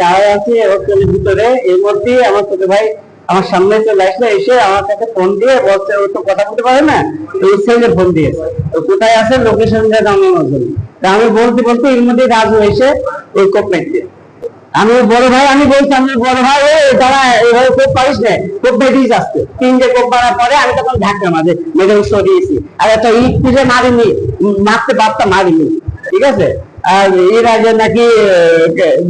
দাঁড়ায় হোস্টেলের ভিতরে, এর মধ্যেই আমার ছোট ভাই আমার সামনে চলে এসে আমার কাছে ফোন দিয়ে ও তো কথা বলতে পারে না ফোন দিয়েছে। তো কোথায় আছে? জানানোর জন্য। তা আমি বলতে বলতে এর মধ্যে ওই আমি বড় ভাই, আমি বলছি, আমি বড় ভাই দাঁড়া, এইভাবে কোপ পারিস না। কোপ যাচ্ছে তিনটে কোপ পরে আমি তখন ধাক্কা মাঝে সরিয়েছি। আর একটা ইট পিঠে মারিনি মারতে পারতাম মারিনি। ঠিক আছে? আর এর আগে নাকি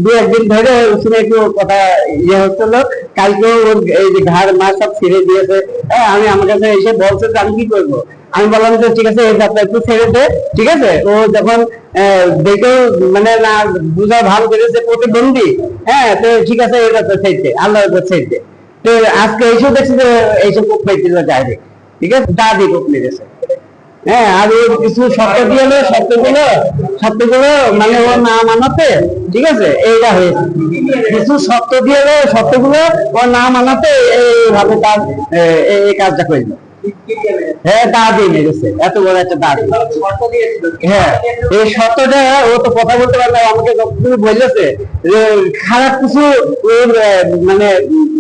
দু একদিন ধরে শুনে একটু কথা ইয়ে হচ্ছিল। কালকে ওর এই যে ঘাড়, মার সব ছেড়ে দিয়েছে। হ্যাঁ আমি আমার কাছে এসে বলছে আমি কি করব? আমি বললাম যে ঠিক আছে, এই ব্যাপারটা একটু ছেড়ে দে, ঠিক আছে? ও যখন দেখেও মানে না, বুঝা ভালো করেছে প্রতিবন্ধী। হ্যাঁ তো ঠিক আছে এটা তো ছেড়ে আল্লাহ ছেড়ে তো আজকে এইসব দেখছি যে এইসব কোপ পেয়েছিল ডাইরেক্ট ঠিক আছে? দাদি কোপ মেরেছে। হ্যাঁ মানে ঠিক আছে? হ্যাঁ হ্যাঁ এই শর্তটা ও তো কথা বলতে পারে না, আমাকে বলেছে যে খারাপ কিছু মানে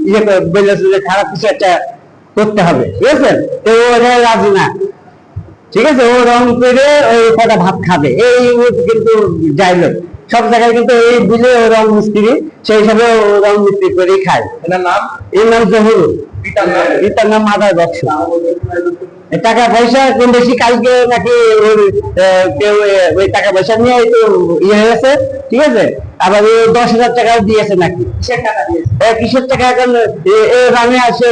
ইয়ে বলেছে যে খারাপ কিছু একটা করতে হবে আছে? তো ও রাজি না। ঠিক আছে ও রং করে ওই কটা ভাত খাবে। এই কিন্তু ডায়লগ সব জায়গায় কিন্তু এই দিলে ও রং মিস্ত্রি সেই হিসাবে ও রং মিস্ত্রি করেই খায়। এনার নাম? এর নাম জহুর পিতার নাম? মাদার বক্স। টাকা পয়সা কম বেশি কালকে নাকি কেউ ওই টাকা পয়সা নিয়ে একটু ইয়ে হয়েছে ঠিক আছে? আবার ও দশ হাজার টাকাও দিয়েছে নাকি? কিসের টাকা দিয়েছে? কিসের টাকা এখন? এ- রামে আসে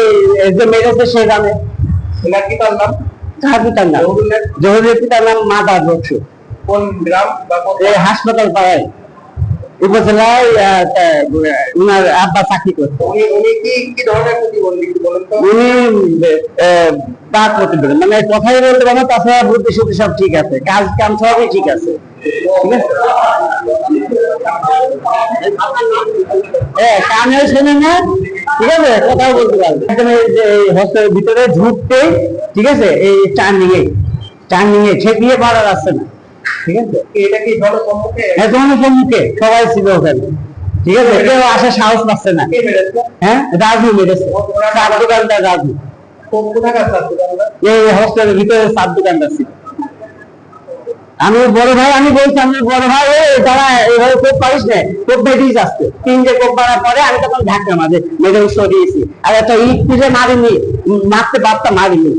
যে মেরেছে সে রামে এনার পিতার নাম? কার পিতার নাম জহুরের পিতার নাম মাদার বক্স কোন গ্রাম এই হাসপাতাল পাড়ায়। উপজেলায় উনার আব্বা চাকরি করতো। উনি প্রতিবেদন মানে কথাই বলতে পারব তাছাড়া বুদ্ধি শুদ্ধি সব ঠিক আছে। কাজ কাম সবই ঠিক আছে। হ্যাঁ কানে শোনে না? ঠিক আছে বলতে পারবে এই যে এই হস্টেলের ভিতরে ঢুকতেই ঠিক আছে এই টার্নিং এ টার্নিং এ ঠেকিয়ে না ঠিক আছে এটা কি জনসম্মুখে এখন সম্মুখে সবাই ছিল ওখানে ঠিক আছে কেউ আসার সাহস পাচ্ছে না হ্যাঁ রাজু মেরেছে চার দোকানদার রাজু এই হোস্টেলের ভিতরে সাত দোকানদার ছিল আমি বড় ভাই আমি বলছি আমি বড় ভাই এই দাঁড়া এইভাবে কোপ পারিস না কোপ বেরিয়ে যাচ্ছে তিনটে কোপ মারার পরে আমি তখন ধাক্কা মাঝে মেরে সরিয়েছি আর একটা ইট পিঠে মারিনি মারতে পারতাম মারিনি।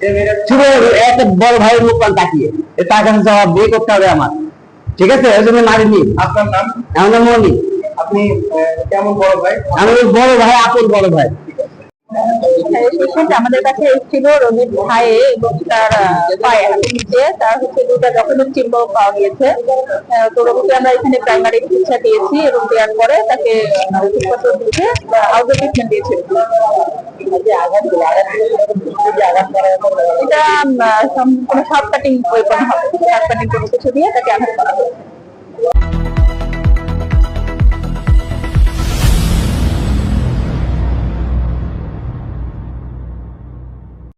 যে শুধু একটা বড় ভাইয়ের মুখ তাকিয়ে তার কাছে জবাব দিয়ে করতে হবে আমার। ঠিক আছে? ওই জন্য মারিনি। আপনার নাম? আমার মনি। আপনি কেমন বড় ভাই? আমি ওই বড় ভাই আপন বড় ভাই। পেশেন্ট আমাদের কাছে এসেছিল রোগীর ভাইয়ে এবং তার পায়ে নিচে তার হচ্ছে দুটা জখমের চিহ্ন পাওয়া গিয়েছে। তো রোগীকে আমরা এখানে প্রাইমারি চিকিৎসা দিয়েছি এবং দেওয়ার পরে তাকে আউটডোর ট্রিটমেন্ট দিয়েছি এটা কোনো শর্ট কাটিং ওয়েপন হবে শর্ট কাটিং কোনো কিছু দিয়ে তাকে আঘাত করা হবে।